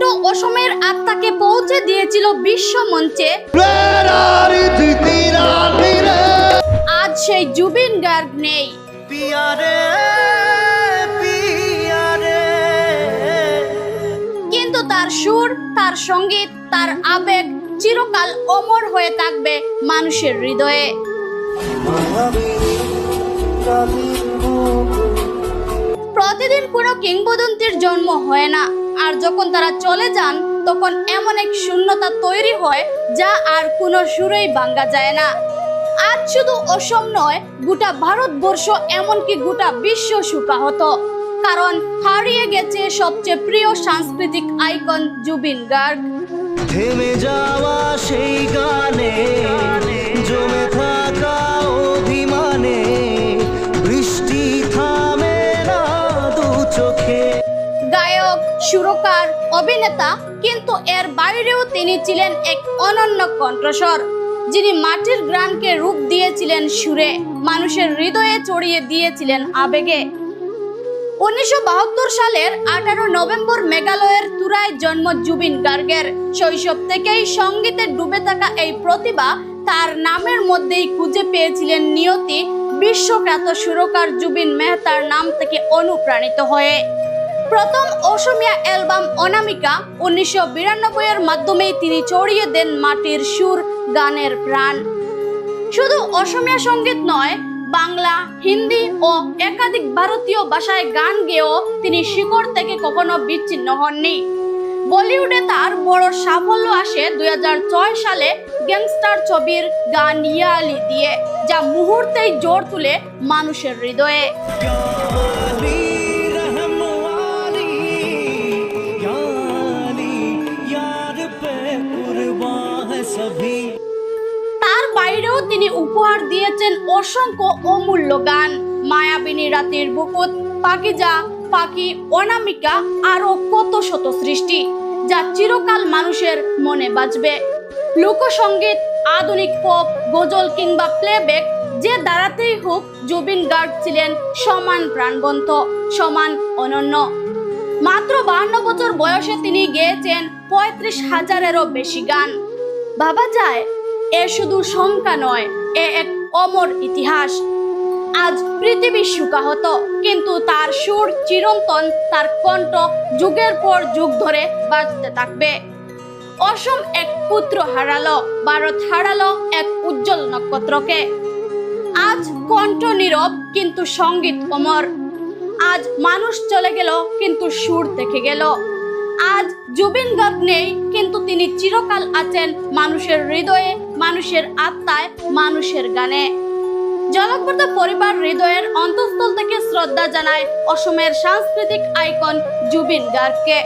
কণ্ঠ অসমের আত্মাকে পৌঁছে দিয়েছিল বিশ্ব মঞ্চে। আজ সেই জুবিন গার্গ নেই। কিন্তু তার সুর তার সংগীত তার আবেগ চিরকাল অমর হয়ে থাকবে মানুষের হৃদয়ে। প্রতিদিন কোনো কিংবদন্তির জন্ম হয় না, আর যখন তারা চলে যান, তখন এমন এক শূন্যতা তৈরি হয় যা আর কোনো সুরেই ভাঙ্গা যায় না। আজ শুধু অসম নয়, গোটা ভারতবর্ষ এমনকি গোটা বিশ্ব সুকাহত কারণ হারিয়ে গেছে সবচেয়ে প্রিয় সাংস্কৃতিক আইকন জুবিন গার্গ। থেমে যাওয়া সেই গানে, জমে থাকা সুরকার, অভিনেতা, কিন্তু এর বাইরেও তিনি ছিলেন এক অনন্য কণ্ঠস্বর, যিনি মাটির গ্রানকে রূপ দিয়েছিলেন সুরে, মানুষের হৃদয়ে চড়িয়ে দিয়েছিলেন আবেগে। উনিশশো বাহাত্তর সালের আঠারো নভেম্বর মেঘালয়ের তুরায় জন্ম জুবিন গার্গের। শৈশব থেকেই সঙ্গীতে ডুবে থাকা এই প্রতিভা তার নামের মধ্যেই খুঁজে পেয়েছিলেন নিয়তি বিশ্বখ্যাত সুরকার জুবিন মেহতার নাম থেকে অনুপ্রাণিত হয়ে। প্রথম অসমীয়া অ্যালবাম অনামিকা উনিশশো বিরানব্বই এর মাধ্যমেই তিনি ছড়িয়ে দেন মাটির সুর, গানের প্রাণ। শুধু অসমীয়া সংগীত নয়, বাংলা, হিন্দি ও একাধিক ভারতীয় ভাষায় গান গেয়েও তিনি শিকড় থেকে কখনো বিচ্ছিন্ন হননি। বলিউডে তার বড় সাফল্য আসে দুই হাজার ছয় সালে গ্যাংস্টার ছবির গান ইয়ালি দিয়ে, যা মুহূর্তেই জোর তুলে মানুষের হৃদয়ে। তার বাইরেও তিনি উপহার দিয়েছেন অসংখ্য অমূল্য গান। মায়াবিনী রাতের বুকুত পাকিজা, পাখি, অনামিকা, আরও কত শত সৃষ্টি, যা চিরকাল মানুষের মনে বাজবে। লোকসঙ্গীত আধুনিক পপ, গজল কিংবা প্লেব্যাক যে দাঁড়াতেই হোক জুবিন গার্গ ছিলেন সমান প্রাণবন্ত, সমান অনন্য। মাত্র বাহান্ন বছর বয়সে তিনি গেয়েছেন পঁয়ত্রিশ হাজারেরও বেশি গান। ভাবা যায়, এ শুধু শঙ্কা নয়, এ এক অমর ইতিহাস। আজ পৃথিবী সুকাহত, কিন্তু তার সুর চিরন্তন, তার কণ্ঠ যুগের পর যুগ ধরে বাজতে থাকবে। অসম এক পুত্র হারালো, ভারত হারালো এক উজ্জ্বল নক্ষত্রকে। আজ কণ্ঠ নীরব, কিন্তু সংগীত অমর। আজ মানুষ চলে গেল, কিন্তু সুর দেখে গেল। আজ জুবিন গার্গ নেই, কিন্তু তিনি চিরকাল আছেন মানুষের হৃদয়ে, মানুষের আত্মায়, মানুষের গানে। জলকবর্ত পরিবার হৃদয়ের অন্তঃস্থল থেকে শ্রদ্ধা জানায় অসমের সাংস্কৃতিক আইকন জুবিন গার্গকে।